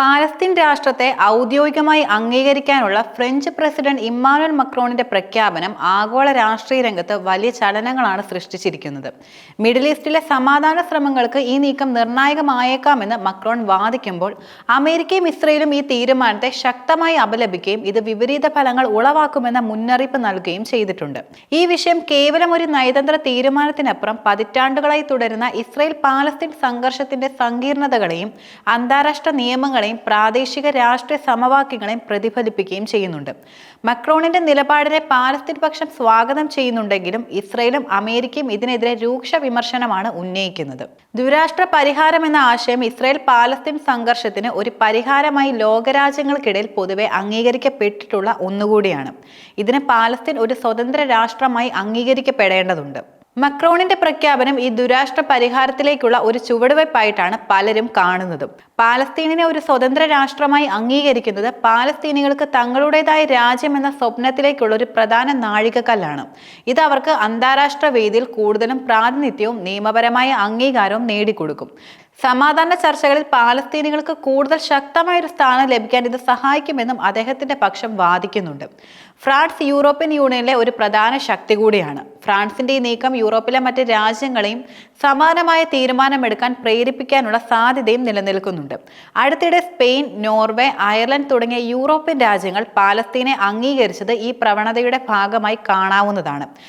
Palestine രാഷ്ട്രത്തെ ഔദ്യോഗികമായി അംഗീകരിക്കാനുള്ള ഫ്രഞ്ച് പ്രസിഡന്റ് ഇമ്മാനുവൽ മക്രോണിന്റെ പ്രഖ്യാപനം ആഗോള രാഷ്ട്രീയ രംഗത്ത് വലിയ ചലനങ്ങളാണ് സൃഷ്ടിച്ചിരിക്കുന്നത്. മിഡിൽ ഈസ്റ്റിലെ സമാധാന ശ്രമങ്ങൾക്ക് ഈ നീക്കം നിർണായകമായേക്കാമെന്ന് മക്രോൺ വാദിക്കുമ്പോൾ അമേരിക്കയും ഇസ്രയേലും ഈ തീരുമാനത്തെ ശക്തമായി അപലപിക്കുകയും ഇത് വിപരീത ഫലങ്ങൾ ഉളവാക്കുമെന്ന മുന്നറിയിപ്പ് നൽകുകയും ചെയ്തിട്ടുണ്ട്. ഈ വിഷയം കേവലം ഒരു നയതന്ത്ര തീരുമാനത്തിനപ്പുറം പതിറ്റാണ്ടുകളായി തുടരുന്ന ഇസ്രയേൽ പാലസ്തീൻ സംഘർഷത്തിന്റെ സങ്കീർണതകളെയും അന്താരാഷ്ട്ര നിയമങ്ങളെയും പ്രാദേശിക രാഷ്ട്രീയ സമവാക്യങ്ങളെയും പ്രതിഫലിപ്പിക്കുകയും ചെയ്യുന്നുണ്ട്. മക്രോണിന്റെ നിലപാടിനെ പാലസ്തീൻ പക്ഷം സ്വാഗതം ചെയ്യുന്നുണ്ടെങ്കിലും ഇസ്രയേലും അമേരിക്കയും ഇതിനെതിരെ രൂക്ഷ വിമർശനമാണ് ഉന്നയിക്കുന്നത്. ദുരാഷ്ട്ര പരിഹാരം എന്ന ആശയം ഇസ്രയേൽ പാലസ്തീൻ സംഘർഷത്തിന് ഒരു പരിഹാരമായി ലോകരാജ്യങ്ങൾക്കിടയിൽ പൊതുവെ അംഗീകരിക്കപ്പെട്ടിട്ടുള്ള ഒന്നുകൂടിയാണ്. ഇതിന് പാലസ്തീൻ ഒരു സ്വതന്ത്ര രാഷ്ട്രമായി അംഗീകരിക്കപ്പെടേണ്ടതുണ്ട്. മക്രോണിന്റെ പ്രഖ്യാപനം ഈ ദുരാഷ്ട്ര പരിഹാരത്തിലേക്കുള്ള ഒരു ചുവടുവയ്പായിട്ടാണ് പലരും കാണുന്നതും. പാലസ്തീനിനെ ഒരു സ്വതന്ത്ര രാഷ്ട്രമായി അംഗീകരിക്കുന്നത് പാലസ്തീനികൾക്ക് തങ്ങളുടേതായ രാജ്യം എന്ന സ്വപ്നത്തിലേക്കുള്ള ഒരു പ്രധാന നാഴികക്കല്ലാണ്. ഇത് അവർക്ക് അന്താരാഷ്ട്ര വേദിയിൽ കൂടുതലും പ്രാതിനിധ്യവും നിയമപരമായ അംഗീകാരവും നേടിക്കൊടുക്കും. സമാധാന ചർച്ചകളിൽ പാലസ്തീനികൾക്ക് കൂടുതൽ ശക്തമായ ഒരു സ്ഥാനം ലഭിക്കാൻ ഇത് സഹായിക്കുമെന്നും അദ്ദേഹത്തിന്റെ പക്ഷം വാദിക്കുന്നുണ്ട്. ഫ്രാൻസ് യൂറോപ്യൻ യൂണിയനിലെ ഒരു പ്രധാന ശക്തി കൂടിയാണ്. ഫ്രാൻസിന്റെ ഈ നീക്കം യൂറോപ്പിലെ മറ്റ് രാജ്യങ്ങളെയും സമാനമായ തീരുമാനമെടുക്കാൻ പ്രേരിപ്പിക്കാനുള്ള സാധ്യതയും നിലനിൽക്കുന്നുണ്ട്. അടുത്തിടെ സ്പെയിൻ നോർവേ അയർലൻഡ് തുടങ്ങിയ യൂറോപ്യൻ രാജ്യങ്ങൾ പാലസ്തീനെ അംഗീകരിച്ചത് ഈ പ്രവണതയുടെ ഭാഗമായി കാണാവുന്നതാണ്.